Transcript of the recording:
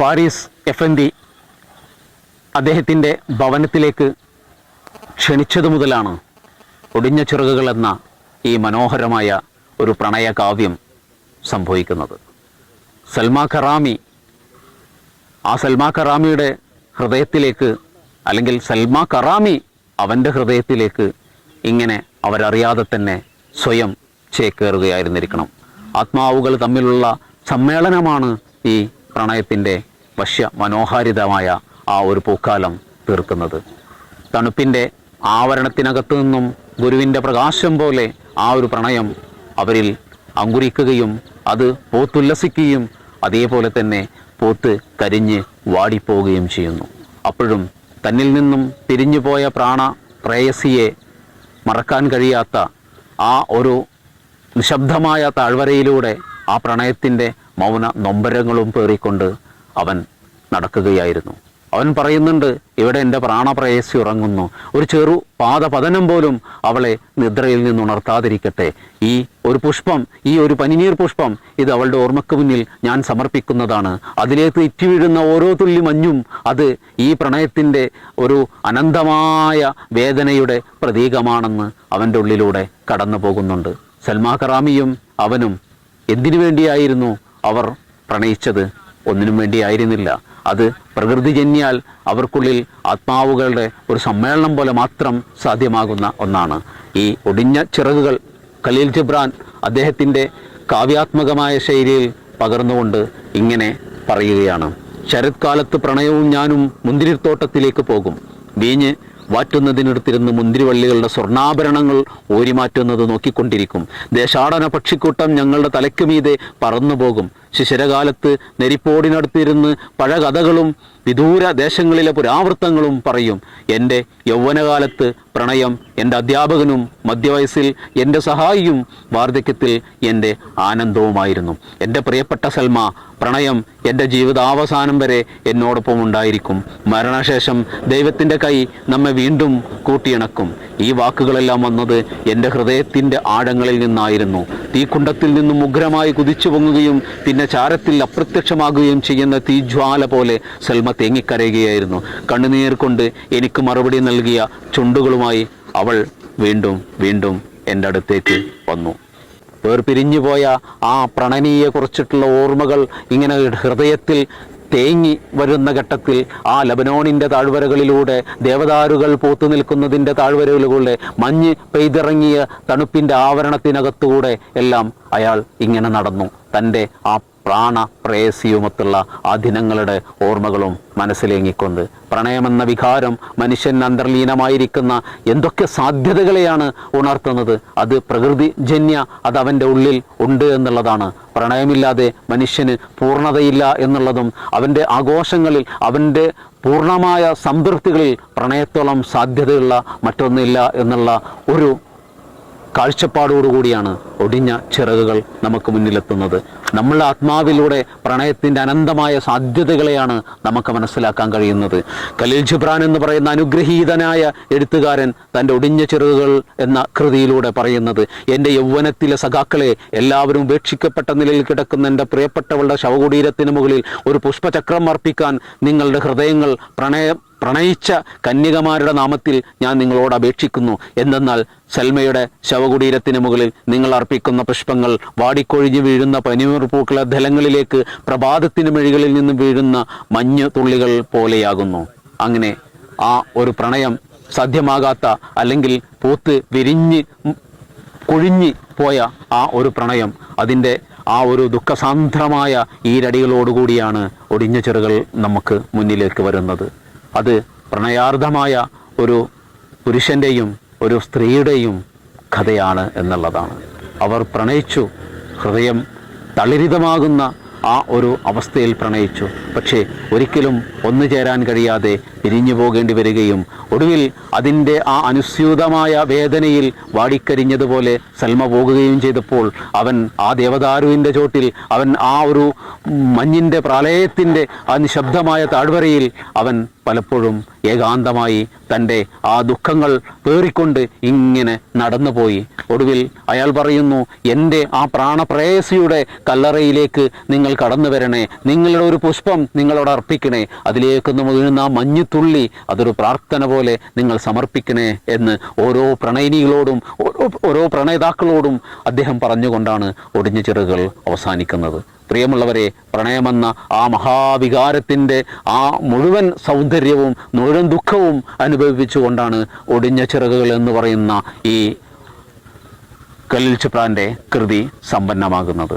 Faris F N D അദ്ദേഹത്തിന്റെ ഭവനത്തിലേക്ക് ക്ഷണിച്ചതു മുതലാണ് ഒടിഞ്ഞ ചിറകുകൾ എന്ന ഈ മനോഹരമായ ഒരു പ്രണയകാവ്യം സംഭവിക്കുന്നത്. സൽമാ കറാമി ആ സൽമാ കറാമിയുടെ ഹൃദയത്തിലേക്ക് അല്ലെങ്കിൽ സൽമാ കറാമി അവന്റെ ഹൃദയത്തിലേക്ക് ഇങ്ങനെ അവരറിയാതെ തന്നെ സ്വയം ചേക്കേറുകയായിരുന്നിരിക്കണം. ആത്മാവുകൾ തമ്മിലുള്ള സമ്മേളനമാണ് ഈ പ്രണയത്തിന്റെ വശ്യ മനോഹാരിതമായ ആ ഒരു പൂക്കാലം തീർക്കുന്നത്. തണുപ്പിന്റെ ആവരണത്തിനകത്തു നിന്നും ഗുരുവിന്റെ പ്രകാശം പോലെ ആ ഒരു പ്രണയം അവരിൽ അങ്കുരിക്കുകയും അത് പോത്തുല്ലസിക്കുകയും അതേപോലെ തന്നെ പോത്ത് കരിഞ്ഞ് വാടിപ്പോവുകയും ചെയ്യുന്നു. അപ്പോഴും തന്നിൽ നിന്നും പിരിഞ്ഞുപോയ പ്രാണ പ്രേയസിയെ മറക്കാൻ കഴിയാത്ത ആ ഒരു നിശബ്ദമായ താഴ്വരയിലൂടെ ആ പ്രണയത്തിന്റെ മൗന നൊമ്പരങ്ങളും പേറിക്കൊണ്ട് അവൻ നടക്കുകയായിരുന്നു. അവൻ പറയുന്നുണ്ട് ഇവിടെ എന്റെ പ്രാണപ്രയസി ഉറങ്ങുന്നു. ഒരു ചെറു പാദപതനം പോലും അവളെ നിദ്രയിൽ നിന്ന് ഉണർത്താതിരിക്കട്ടെ ഈ ഒരു പുഷ്പം ഈ ഒരു പനിനീർ പുഷ്പം ഇത് അവളുടെ ഓർമ്മക്ക് മുന്നിൽ ഞാൻ സമർപ്പിക്കുന്നതാണ്. അതിലേക്ക് ഇറ്റി വീഴുന്ന ഓരോ തുള്ളി മഞ്ഞും അത് ഈ പ്രണയത്തിന്റെ ഒരു അനന്തമായ വേദനയുടെ പ്രതീകമാണെന്ന് അവന്റെ ഉള്ളിലൂടെ കടന്നു പോകുന്നുണ്ട് സൽമാ കറാമിയും അവനും എന്തിനു വേണ്ടിയായിരുന്നു അവർ പ്രണയിച്ചത്? ഒന്നിനും വേണ്ടിയായിരുന്നില്ല. അത് പ്രകൃതിജന്യാൽ അവർക്കുള്ളിൽ ആത്മാവുകളുടെ ഒരു സമ്മേളനം പോലെ മാത്രം സാധ്യമാകുന്ന ഒന്നാണ്. ഈ ഒടിഞ്ഞ ചിറകുകൾ ഖലീൽ ജിബ്രാൻ അദ്ദേഹത്തിന്റെ കാവ്യാത്മകമായ ശൈലിയിൽ പകർന്നുകൊണ്ട് ഇങ്ങനെ പറയുകയാണ്. ശരത്കാലത്ത് പ്രണയവും ഞാനും മുന്തിരിത്തോട്ടത്തിലേക്ക് പോകും. വീഞ്ഞ് വാറ്റുന്നതിനടുത്തിരുന്ന് മുന്തിരിവള്ളികളുടെ സ്വർണാഭരണങ്ങൾ ഓരിമാറ്റുന്നത് നോക്കിക്കൊണ്ടിരിക്കും. ദേശാടന പക്ഷിക്കൂട്ടം ഞങ്ങളുടെ തലയ്ക്കുമീതെ പറന്നുപോകും. പറന്നു പോകും ശിശിരകാലത്ത് നെരിപ്പോടിനടുത്തിരുന്ന് പഴകഥകളും വിദൂര ദേശങ്ങളിലെ പുരാവൃത്തങ്ങളും പറയും. എന്റെ യൗവനകാലത്ത് പ്രണയം എന്റെ അധ്യാപകനും മധ്യവയസ്സിൽ എന്റെ സഹായിയും വാർദ്ധക്യത്തിൽ എന്റെ ആനന്ദവുമായിരുന്നു. എന്റെ പ്രിയപ്പെട്ട സൽമ പ്രണയം എന്റെ ജീവിതാവസാനം വരെ എന്നോടൊപ്പം ഉണ്ടായിരിക്കും. മരണശേഷം ദൈവത്തിന്റെ കൈ നമ്മെ വീണ്ടും കൂട്ടിയിണക്കും. ഈ വാക്കുകളെല്ലാം വന്നത് എന്റെ ഹൃദയത്തിന്റെ ആഴങ്ങളിൽ നിന്നായിരുന്നു. തീക്കുണ്ടത്തിൽ നിന്നും ഉഗ്രമായി കുതിച്ചു പൊങ്ങുകയും പിന്നെ ചാരത്തിൽ അപ്രത്യക്ഷമാകുകയും ചെയ്യുന്ന തീജ്വാല പോലെ സൽമ തേങ്ങിക്കരയുകയായിരുന്നു. കണ്ണുനീർ കൊണ്ട് എനിക്ക് മറുപടി നൽകിയ ചുണ്ടുകളുമായി അവൾ വീണ്ടും വീണ്ടും എന്റെ അടുത്തേക്ക് വന്നു. വേർപിരിഞ്ഞുപോയ ആ പ്രണനീയെക്കുറിച്ചിട്ടുള്ള ഓർമ്മകൾ ഇങ്ങനെ ഹൃദയത്തിൽ തേങ്ങി വരുന്ന ഘട്ടത്തിൽ ആ ലബനോണിന്റെ താഴ്വരകളിലൂടെ ദേവദാരുകൾ പൂത്തു നിൽക്കുന്നതിന്റെ താഴ്വരകളിലൂടെ മഞ്ഞ് പെയ്തിറങ്ങിയ തണുപ്പിന്റെ ആവരണത്തിനകത്തൂടെ എല്ലാം അയാൾ ഇങ്ങനെ നടന്നു. തന്റെ ആ പ്രാണ പ്രേയസിയുമൊത്തുള്ള ആ ദിനങ്ങളുടെ ഓർമ്മകളും മനസ്സിലേങ്ങിക്കൊണ്ട് പ്രണയമെന്ന വികാരം മനുഷ്യൻ അന്തർലീനമായിരിക്കുന്ന എന്തൊക്കെ സാധ്യതകളെയാണ് ഉണർത്തുന്നത്? അത് പ്രകൃതി ജന്യ അത് അവന്റെ ഉള്ളിൽ ഉണ്ട് എന്നുള്ളതാണ്. പ്രണയമില്ലാതെ മനുഷ്യന് പൂർണതയില്ല എന്നുള്ളതും അവന്റെ ആഘോഷങ്ങളിൽ അവന്റെ പൂർണമായ സംതൃപ്തികളിൽ പ്രണയത്തോളം സാധ്യതയുള്ള മറ്റൊന്നില്ല എന്നുള്ള ഒരു കാഴ്ചപ്പാടോടുകൂടിയാണ് ഒടിഞ്ഞ ചിറകുകൾ നമുക്ക് മുന്നിലെത്തുന്നത്. നമ്മളുടെ ആത്മാവിലൂടെ പ്രണയത്തിന്റെ അനന്തമായ സാധ്യതകളെയാണ് നമുക്ക് മനസ്സിലാക്കാൻ കഴിയുന്നത്. ഖലീൽ ജിബ്രാൻ എന്ന് പറയുന്ന അനുഗ്രഹീതനായ എഴുത്തുകാരൻ തന്റെ ഒടിഞ്ഞ ചിറകുകൾ എന്ന കൃതിയിലൂടെ പറയുന്നത് എന്റെ യൗവനത്തിലെ സഖാക്കളെ എല്ലാവരും ഉപേക്ഷിക്കപ്പെട്ട നിലയിൽ കിടക്കുന്ന എന്റെ പ്രിയപ്പെട്ടവളുടെ ശവകുടീരത്തിന് മുകളിൽ ഒരു പുഷ്പചക്രം അർപ്പിക്കാൻ നിങ്ങളുടെ ഹൃദയങ്ങൾ പ്രണയം പ്രണയിച്ച കന്യകമാരുടെ നാമത്തിൽ ഞാൻ നിങ്ങളോട് അപേക്ഷിക്കുന്നു. എന്തെന്നാൽ സൽമയുടെ ശവകുടീരത്തിന് മുകളിൽ നിങ്ങൾ അർപ്പിക്കുന്ന പുഷ്പങ്ങൾ വാടിക്കൊഴിഞ്ഞു വീഴുന്ന പനിയൂർ പൂക്കള ദലങ്ങളിലേക്ക് പ്രഭാതത്തിന് മെഴികളിൽ നിന്നും വീഴുന്ന മഞ്ഞ് തുള്ളികൾ പോലെയാകുന്നു. അങ്ങനെ ആ ഒരു പ്രണയം സാധ്യമാകാത്ത അല്ലെങ്കിൽ പൂത്ത് വിരിഞ്ഞ് കൊഴിഞ്ഞ് പോയ ആ ഒരു പ്രണയം അതിന്റെ ആ ഒരു ദുഃഖസാന്ദ്രമായ ഈരടികളോടുകൂടിയാണ് ഒടിഞ്ഞ ചെറുകൾ നമുക്ക് മുന്നിലേക്ക് വരുന്നത്. അത് പ്രണയാർദ്ധമായ ഒരു പുരുഷന്റെയും ഒരു സ്ത്രീയുടെയും കഥയാണ് എന്നുള്ളതാണ്. അവർ പ്രണയിച്ചു. ഹൃദയം തളിരിതമാകുന്ന ആ ഒരു അവസ്ഥയിൽ പ്രണയിച്ചു. പക്ഷേ ഒരിക്കലും ഒന്നു ചേരാൻ കഴിയാതെ പിരിഞ്ഞു പോകേണ്ടി വരികയും ഒടുവിൽ അതിന്റെ ആ അനുസ്യൂതമായ വേദനയിൽ വാടിക്കരിഞ്ഞതുപോലെ സൽമ പോകുകയും ചെയ്തപ്പോൾ അവൻ ആ ദേവദാരുവിന്റെ ചോട്ടിൽ അവൻ ആ ഒരു മഞ്ഞിന്റെ പ്രളയത്തിന്റെ ആ നിശബ്ദമായ താഴ്വരയിൽ അവൻ പലപ്പോഴും ഏകാന്തമായി തന്റെ ആ ദുഃഖങ്ങൾ പേറിക്കൊണ്ട് ഇങ്ങനെ നടന്നുപോയി. ഒടുവിൽ അയാൾ പറയുന്നു എന്റെ ആ പ്രാണപ്രേയസിയുടെ കല്ലറയിലേക്ക് നിങ്ങൾ കടന്നു വരണേ നിങ്ങളുടെ ഒരു പുഷ്പം നിങ്ങളോട് അർപ്പിക്കണേ അതിലേക്ക് നിന്ന് വീഴുന്ന ആ മഞ്ഞുതുള്ളി അതൊരു പ്രാർത്ഥന പോലെ നിങ്ങൾ സമർപ്പിക്കണേ എന്ന് ഓരോ പ്രണയിനികളോടും ഓരോ ഓരോ പ്രണയിതാക്കളോടും അദ്ദേഹം പറഞ്ഞുകൊണ്ടാണ് ഒടിഞ്ഞ ചിറകുകൾ അവസാനിക്കുന്നത്. പ്രിയമുള്ളവരെ പ്രണയമെന്ന ആ മഹാവികാരത്തിന്റെ ആ മുഴുവൻ സൗന്ദര്യവും മുഴുവൻ ദുഃഖവും അനുഭവിച്ചുകൊണ്ടാണ് ഒടിഞ്ഞ ചിറകുകൾ എന്ന് പറയുന്ന ഈ കലിൽ ചിപ്രാന്റെ കൃതി സമ്പന്നമാകുന്നത്.